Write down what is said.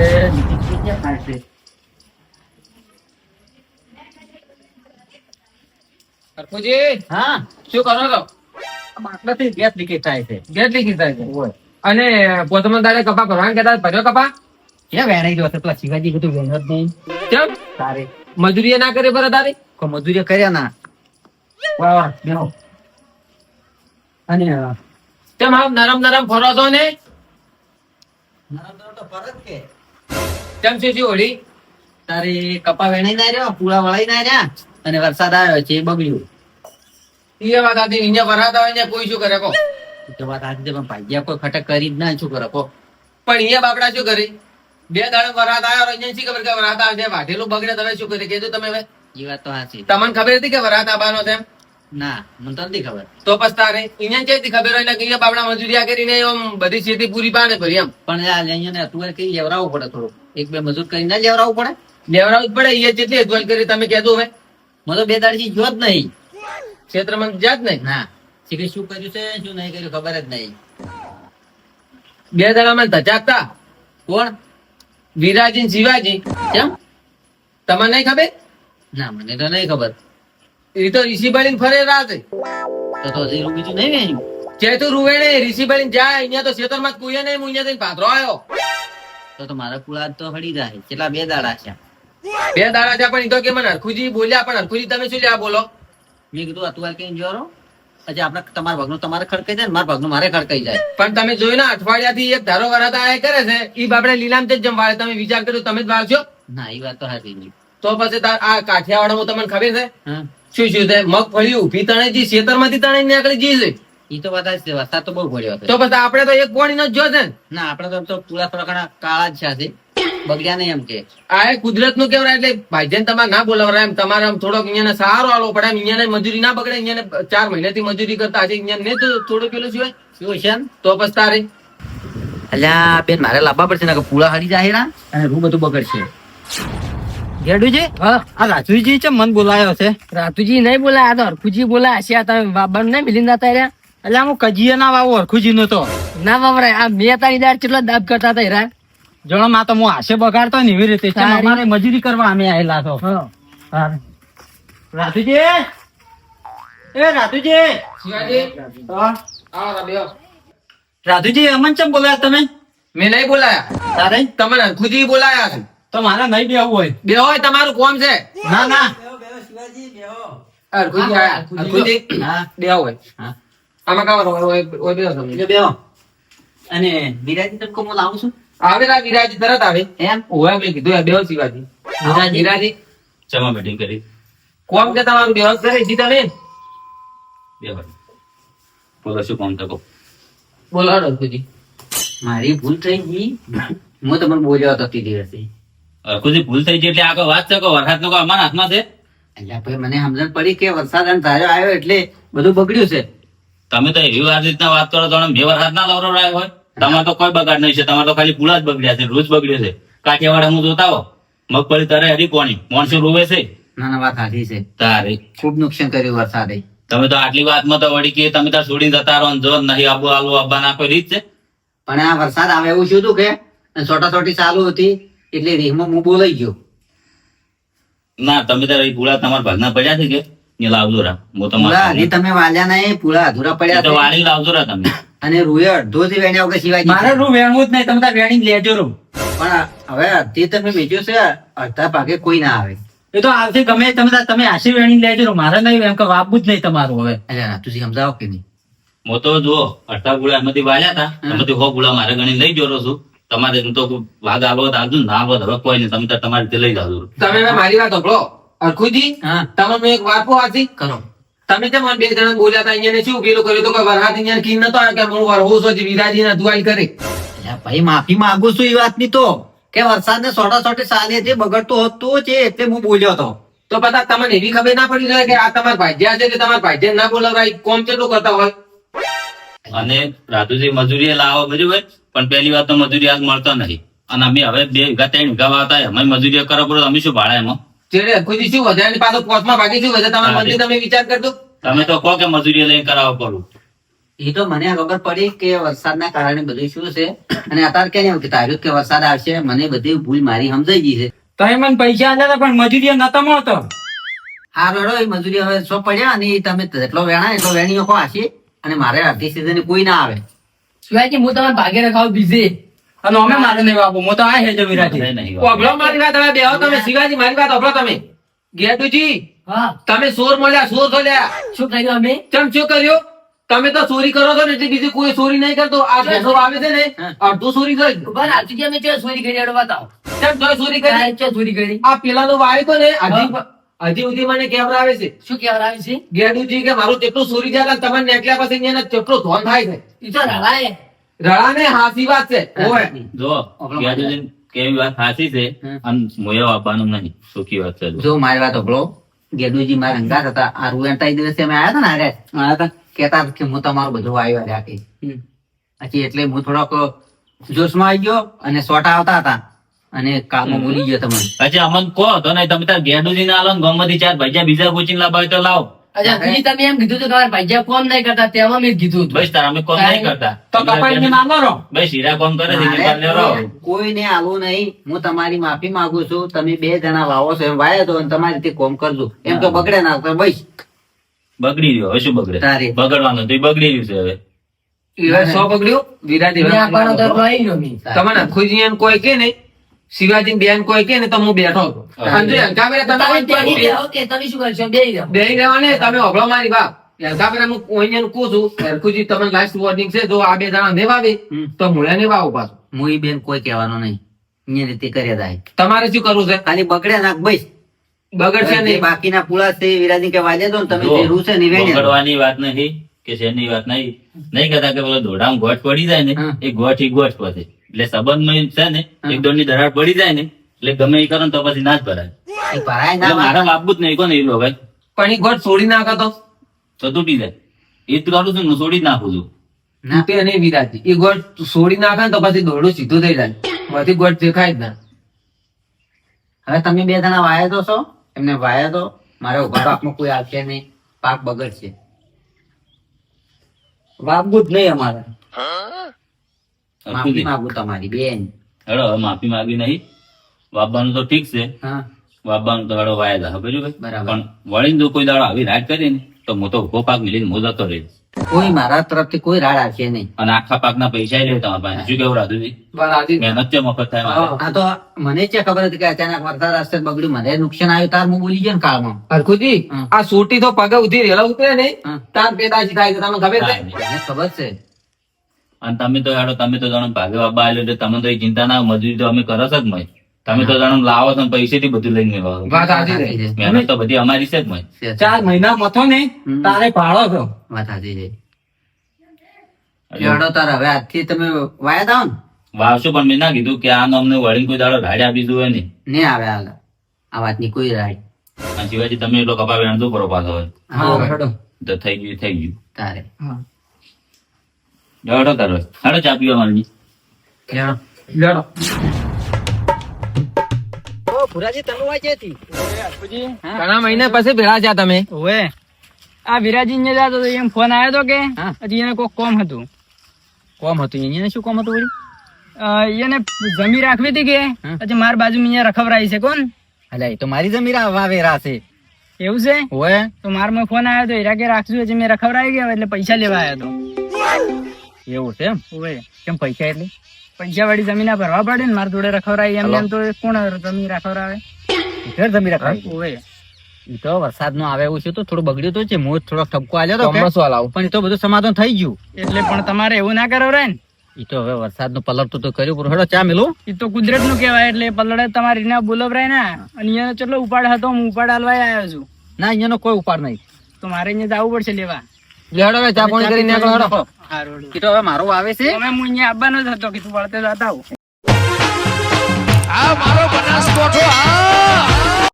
આપણે નીતિશભાઈ ક્યાં થાય છે. હરખુજી હા? શું કરો છો? બાટલાથી ગેસ લીકેજ થાય છે. ગેસ લીકેજ થાય છે? અને પોતમાં તારે કપા ભરવાનું કહેતા ભર્યો કપા? ક્યાં વેરાઈ ગયો પેલા શિવાજી બધું વેણ જ નહીં. કેમ? તારે. મજૂરી ના કરે બરાબર તારી? મજૂરી કર્યા ના. વાહ વાહ બેહો. અને કેમ આમ નરમ નરમ ફરો છો ને? નરમ નરમ તો ફરજ કે. કેમ શું હોળી તારી કપા વેણાઈ ના રહ્યા પૂળા વળાઈ ના રહ્યા? અને વરસાદ આવ્યો છે એ બગડ્યું. એ વાત હતી અહીંયા ભરાતા આવે ને કોઈ શું કરે કહો? તો વાત આજે પણ ભાગ્યા કોઈ ખટક કરી જ ના શું કરે કો પણ અહીંયા બાપડા શું કરે? બે દાડા વરાત આવ્યો અહીંયા શી ખબર કે વરાત આવે છે? વાઢેલું બગડે તમે શું કરી? કીધું તમે હવે. એ વાત તો સાચી. તમને ખબર હતી કે વરાત આવવાનો છે ના મને તો નથી ખબર. તો પછી તારે અહીંયા ક્યાંથી ખબર હોય? ને કે અહીંયા બાપડા મજૂરિયા કરીને બધી ખેતી પૂરી પાડે ભરી એમ. પણ અહીંયા તું કઈ જવરાવું પડે થોડું એક બે મજૂર કરી ના લેવડાવવું પડે? લેવડાવવું જ પડે એ જેટલી અજવાલ કરી તમે કહેજો હવે. મને તો બે દાડથી જો જ નહીં. ક્ષેત્રમાં જ નહીં. ના. શીખી શું કર્યું છે શું નહીં કર્યું ખબર જ નહીં. બે દાડામાં ધજાકતા કોણ? વિરાજી શિવાજી. કેમ? તમને નહીં ખબર? ના મને તો નહીં ખબર. એ તો ઋષિ બળીને ફરે રાતે. તો તો હજી બીજું નહીં વેણ્યું જે તું રૂવે ને જાય અહીંયા તો ખેતરમાં જ નહીં હું અહીંયા થઈને પાથરો આવ્યો. તો તો મારા પુળા તો હડી જાય. કેટલા બે દાડા છે બે દાડા છે પણ એ તો કે મને હરખુજી બોલ્યા પણ હરખુજી તમે શું લ્યા બોલો? મેં કીધું આ કઈ જોરો પછી આપણે તમારા ભાગનું તમારે ખડકાઈ જાય મારા ભાગનું મારે ખડકાઈ જાય. પણ તમે જોયું ને અઠવાડિયાથી એક ધારો વરાતા આ કરે છે ઈ બાપડે લીલામ જ જમવાડે તમે વિચાર કર્યો તમે જ વાળશો ના એ વાત તો સાચી નહીં તો પછી આ કાઠિયાવાડમાં તમને ખબર છે? શું શું છે? મગફળી ઊભી તણે જી ખેતરમાંથી તણે નીકળી જી છે? એ તો બધા વરસાદ તો બહુ પડ્યો હતો. તો પછી આપણે તો એક પોણી નો જ જો ના. આપણે તો પૂરા થોડા કાળા જ છે. બગડ્યા નહીં એમ કે. આ એ કુદરતનું કેવડાય એટલે ભાઈજન તમારે ના બોલાવરા એમ. તમારે આમ થોડોક અહીંયા સહારો આલો પડે એમ. અહીંયા મજૂરી ના બગડે અહીંયા ચાર મહિનાથી મજૂરી કરતા આજે અહીંયા ને તો થોડું પેલું શું શું છે ને તો પછી તારે. અલ્યા બેન મારે લાવવા પડશે ને પૂળા હરી જાય અને રૂ બધું બગડશે. ગેડુજી? આ રાજુજી છે મન બોલાયો છે? રાજુજી નહીં બોલાયા તો હરખુજી બોલાયા છે. આ તમે બાબાનું નહીં મિલી તાર્યા? રહ્યા એટલે હું કજીએ ના વાવું ઓળખું નો તો. ના વાવરાય આ મેં તારી દાર કેટલો દાબ કરતા હતા હેરા? જણો માં તો હું આશે બગાડતો ને એવી રીતે. અમારે મજૂરી કરવા અમે આવેલા તો રાતુજી? એ રાતુજી? શિવાજી? હા. આવો રા બેહો. રાજુજી અમન ચમ બોલાયા તમે? મેં નહીં બોલાયા. તારે? તમે હરખુજી બોલાયા છે. તો મારે નહીં બેવું હોય. બે હોય તમારું કોમ છે. ના ના. હરખુજી આયા. હરખુજી હા. બે હોય. હા. આમાં કામ હોય હોય હોય બેહો તમે. બેહો. અને વિરાજી તડકો હું લાવું છું? આવે રા વિરાજી તરત આવે. એમ? ઓય મેં કીધું બેહો શિવાજી. વિરાજી. વિરાજી? ચમા બેટિંગ કરી. કોમ કે તમારું બેહો? કરે જી તમે? બે બોલો શું કોમ તકો બોલો હરખુજી મારી ભૂલ થઈ ગઈ. હું તમને બોલ્યો હતો તે દિવસે. અરખુજી ભૂલ થઈ ગઈ એટલે આગળ વાત છે કે વરસાદ નો અમારા હાથમાં છે. એટલે ભાઈ મને સમજણ પડી કે વરસાદ અને ધારો આવ્યો એટલે બધું બગડ્યું છે. તમે તો એવી વાત રીતના વાત કરો તો બે વરસાદ ના લવરો રાય હોય. તમારે તો કોઈ બગાડ નહીં છે. તમારે તો ખાલી પૂલા જ બગડ્યા છે રોજ બગડ્યો છે. કાઠિયાવાડ હું જોતા હો. મગફળી તારે હરી કોણી મોણસો રોવે છે? ના ના વાત સાચી છે. તારે. ખૂબ નુકસાન કર્યું વરસાદે. તમે તો આટલી વાતમાં તો વળી કે તમે તાર છોડીને જતા રહો ને જો નહીં આબુ આલુ આબા ના કોઈ રીત છે? પણ આ વરસાદ આવે એવું શું હતું કે? છોટા છોટી ચાલુ હતી એટલે રીહમાં હું બોલાઈ ગયો. ના તમે તારે એ પૂળા તમારા ભાગના પડ્યા છે કે? એ લાવજો રા. હું પૂળા હજી તમે વાલ્યા નહીં પૂળા અધૂરા પડ્યા તો વાળી લાવજો રા તમે. અને રૂએ અડધો થી વેણ્યા વગર સિવાય મારે રૂ વેણવું જ નહીં તમે તાર વેણી લેજો રૂ. પણ હવે તે તમે છે અડધા પાકે કોઈ ના આવે. એ તો આવશે ગમે તમે તમે આશી વેણી લેજો રૂ. મારે નહીં એમ કે વાપવું જ નહીં તમારું હવે. નાતુજી સમજાવો કે નહીં? હું તો જો અડધા ગુળા એમાંથી વાલ્યા હતા એમાંથી હો ગુળા મારે ગણી લઈ જોરો છું. તમારે હું તો ભાગ આવો આવજો ને આલો હવે કોઈ નહીં. તમે તમારી રીતે લઈ જાવ તમે મારી વાત સાંભળો. હરખુજી હા. તમને મેં એક વાત વાંચી કરો. તમે કેમ મને બે જણા બોલ્યા હતા અહીંયા શું પેલું કર્યું તો કે વરસાદ અહીંયા કી નતો કે હું વરહું છું વિરાજી ના દુઆઈ કરે. ભાઈ માફી માંગુ છું એ વાતની તો. કે વરસાદ ને સોટા સોટે સાલે જે બગડતો હતો છે એટલે હું બોલ્યો હતો તો પતા તમને એવી ખબર ના પડી રહે કે આ તમાર ભાઈજ્યા છે કે તમાર ભાઈજ્યા ના બોલાવરાય કોમ કેટલું કરતા હોય? અને રાજુજી મજૂરી લાવો બરાબર પણ પહેલી વાત તો મજૂરી આજ મળતો નહીં. અને અમે હવે બે વીઘા ત્રણ વીઘા વાવતા અમે મજૂરી કરો પડે તો અમે શું ભાડા એમાં જેડે ખુદી શું વધે? પાછો પોચમાં ભાગી શું વધે? તમારા મંદિર તમે વિચાર કરજો. તમે તો કહો કે મજૂરી લઈને કરાવવા પડું. એ તો મને ખબર પડી કે વરસાદના કારણે બધું શું છે? અને અત્યારે કે નહીં કે તાર્યું કે વરસાદ આવશે? મને બધી ભૂલ મારી સમજાઈ ગઈ છે. તમે મને પૈસા આપ્યા હતા પણ મજૂરી નતા મળતો. હા રડો એ મજૂરી હવે સો પડ્યા અને તમે જેટલો વેણા એટલો વેણી નાખો આશી અને મારે અડધી સીઝન કોઈ ના આવે. શિવાજી હું તમારે ભાગે રખાવ બીજે અને અમે મારે નહીં બાપુ હું તો આ હેજો વિરાજી. નહીં. મારી વાત હવે બેહો તમે શિવાજી મારી વાત ઓભળો તમે. ગેટુજી હા. તમે સોર મળ્યા સોર થયા શું કર્યું અમે? ચમ શું કર્યું? તમે તો ચોરી કરો છો ને એટલે બીજું કોઈ ચોરી નહીં કરતો. આ પૈસો આવે છે ને અડધું ચોરી કરી બરાબર આજે અમે ચો ચોરી કરી એડો બતાવો ચમ તોય ચોરી કરી? ચો ચોરી કરી? આ પેલાનો વાય તો ને હજી હજી સુધી મને કેવડાવે છે? શું કહેવાય છે? ગેડુજી કે મારું જેટલું ચોરી જાય ને તમારે નેકલ્યા પછી અહીંયા જેટલું ધોન થાય છે. ઈ તો રવાય. રડા ને હાસી વાત છે. ઓય જો ગેજુજીન કેવી વાત હાસી છે. અને મોયો આપવાનું નહીં. સુખી વાત છે જો. મારી વાત ઓગળો ગેદુજી મારા અંગાત હતા. આ રૂએન્ટા દિવસે અમે આયા હતા ને હારે આયા હતા. કેતા કે હું તમારું બધું આવ્યો રાખી પછી એટલે હું થોડોક જોશમાં આવી ગયો અને સોટા આવતા હતા. અને કામ ભૂલી ગયો તમે પછી અમન કહો તો નહીં તમે તાર ગેડુજી ના આલો ગમતી ચાર ભાઈ બીજા કોચિંગ હોય તો લાવો. અચ્છા બીજી તમે એમ કીધું હતું કે ભાઈજા કોમ નહીં કરતા તેમાં મેં કીધું હતું. બસ તાર અમે કોમ નહીં કરતા. તો કપાઈને નાનો રહો. બસ હીરા કોમ કરે છે મારે એની કોઈને આવું નહીં. હું તમારી માફી માંગુ છું. તમે બે જણા વાવો છો એમ વાયા તો અને તમારી રીતે કોમ કરજો. એમ તો બગડે ના તો બસ. બગડી ગયો હવે શું બગડે? તારે. બગડવાનું તો બગડી ગયું છે હવે. સો બગડ્યું? વિરાટ તમારા. તમને એમ કોઈ કે ને શિવાજી બેન કોઈ કે ને તો હું બેઠો હતો તમે શું કરશો? તમે ઓભળો મારી હું અહીંયા કહું છું તમને લાસ્ટ વોર્નિંગ છે જો આ બે જણા ને વાવે તો મુળે ને વાવો પાછું હું ઈ બેન કોઈ કહેવાનો નહીં. એ રીતે કર્યા થાય. તમારે શું કરવું છે? ખાલી બગડ્યા નાખ બસ. બગડશે નહીં. બાકીના પુળા છે વિરાજી કે વાજે દો ને તમે જેવું જે રૂ છે ને એ. બગડવાની વાત નહીં કે શેની વાત નહીં. નહીં કહેતા કે પેલો દોડામાં ગોઠ પડી જાય ને એ ગોઠ ઈ ગોઠ પછી. એટલે સંબંધમાં છે ને એક દોડની દરાર પડી જાય ને એટલે ગમે એ કરો ને તો પછી ના જ ભરાય. એ ભરાય ના એટલે આપવું જ નહીં કોને એ લોકો પણ એ ઘર છોડી નાખો તો? તો તૂટી જાય. એ જ કરું છું હું છોડી જ નાખું છું. ના. અને વિરાજી એ ગોળ છોડી નાખે ને તો પછી દોડું સીધું થઈ જાય. બધી ગોઠ દેખાય જ ના. હવે તમે બે જણા વાયા તો છો? એમને વાયા તો? મારે ઊભા પાકમાં કોઈ આવશે નહીં. પાક બગડશે. વાવવું જ નહીં અમારે. માફી માંગુ તમારી બેન. હેડો માફી માંગી નહીં. વાપવાનું તો ઠીક છે. હા. વાપવાનું તો હેડો વાયા દા બરાબર બરાબર. પણ વળીને જો કોઈ દાડો આવી રાત કરી ને તો હું તો ઊભો પાક મિલીને જતો રહીશ. કોઈ મારા તરફથી કોઈ રાડ આવશે નહીં. અને આખા પાકના પૈસા લે તમારા પાસે શું કેવું રાધુજી મહેનત છે મફત થાય આ તો મને છે ખબર હતી કે અચાનક વરસાદ રસ્તે બગડ્યું. મને નુકસાન આવ્યું તાર હું બોલી ગયો ને કાળમાં. હરખુજી આ સોટી તો પગે ઉધી રેલા ઉતરે નહીં. તાર પેદાશી થાય છે તમને ખબર છે? નહીં. મને ખબર છે. અને તમે તો યાડો તમે તો જાણો ભાગે બાબા આવ્યો એટલે તમે તો એ ચિંતા ના મજૂરી તો અમે કરો છો જ મય. તમે તો જાણો લાવો તમે પૈસે થી બધું લઈને મેળવો વાત સાચી રહી છે. મહેનત તો બધી અમારી છે જ મય. ચાર મહિના મથો ને તારે ભાડો છો વાત સાચી છે. યાડો તાર હવે આજથી તમે વાયા દાવ ને? વાવશું પણ મેં ના કીધું કે આ અમને વળીને કોઈ દાડો રાડે આપી દઉં હોય નહીં નહીં આવે હાલ આ વાતની કોઈ રાડ. શિવાજી તમે એટલો કપા વેણતો કરો પાછો હોય તો થઈ ગયું થઈ ગયું. તારે. હેડો તારો. હાડો ચા પીવા મારી લેવડો. લેડો ઘણા મહિના પછી ભેળા છે તમે. ઓવે. આ વિરાજી ને જાતો એમ ફોન આવ્યો તો કે હજી એને કોક કોમ હતું. કોમ હતું? એને શું કોમ હતું વળી? એને જમી રાખવી હતી કે હા. પછી માર બાજુ અહીંયા રખવરાઈ છે કોણ? અલ્યા એ તો મારી જમીન વાવેરા છે. એવું છે? ઓય તો મારમાં ફોન આવ્યો તો હીરા કે રાખશું હજી મેં રખવરાઈ ગયો એટલે પૈસા લેવા આવ્યો એવું છે એમ? ઓવે કેમ પૈસા એટલે? પૈસા વાળી જમીન ભરવા પડે ને મારા જોડે રખવરાઈ એમ એમ તો કોણ જમીન રખવરાવે? ઘેર જમીન રખાવી ઓવે. ઈ તો વરસાદ નો આવે એવું છે તો થોડું બગડ્યું તો છે મોજ થોડો ઠપકો આવ્યો તો કે. ચોમાસું પણ એ તો બધું સમાધાન થઈ ગયું. એટલે પણ તમારે એવું ના કરાવરાય ને? ઈ તો હવે વરસાદનું પલટતું તો કર્યું પણ હેડો ચા મેલું. એ તો કુદરતનું કહેવાય એટલે પલડે તમારી ના બોલવરાય ને. અને અહીંયા ચેટલો ઉપાડ હતો હું ઉપાડ હાલવા આવ્યો છું. ના અહીંયાનો કોઈ ઉપાડ નહીં. તો મારે અહીંયા જવું પડશે લેવા. હવે ચા પાણી કરીને નીકળો હેડો. ઈ હવે મારો આવે છે. અમે હું અહીંયા આવવાનો જ હતો કીધું વળતે જતા આવું. આ મારો બનાસકોઠો આ